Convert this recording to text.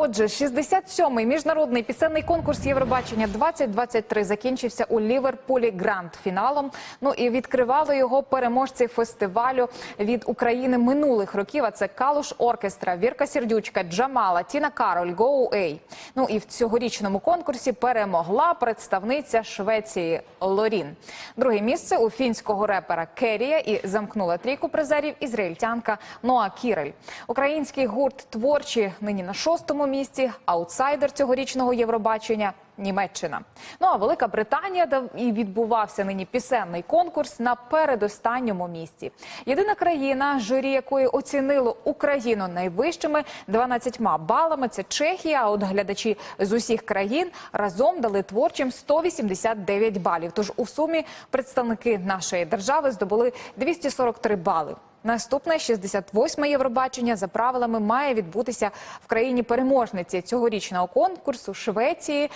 Отже, 67-й міжнародний пісенний конкурс Євробачення 2023 закінчився у Ліверпулі гранд-фіналом. Ну і відкривали його переможці фестивалю від України минулих років. А це Калуш Оркестра, Вірка Сердючка, Джамала, Тіна Кароль, Гоу Ей. Ну і в цьогорічному конкурсі перемогла представниця Швеції Лорін. Друге місце у фінського репера Керія і замкнула трійку призерів ізраїльтянка Ноа Кірель. Український гурт творчі нині на шостому місці. Аутсайдер цьогорічного Євробачення. Німеччина. Ну а Велика Британія, де і відбувався нині пісенний конкурс на передостанньому місці. Єдина країна, журі якої оцінило Україну найвищими 12 балами. Це Чехія. А от глядачі з усіх країн разом дали творчим 189 балів. Тож у сумі представники нашої держави здобули 243 бали. Наступне 68-ме Євробачення за правилами має відбутися в країні переможниці цьогорічного конкурсу Швеції.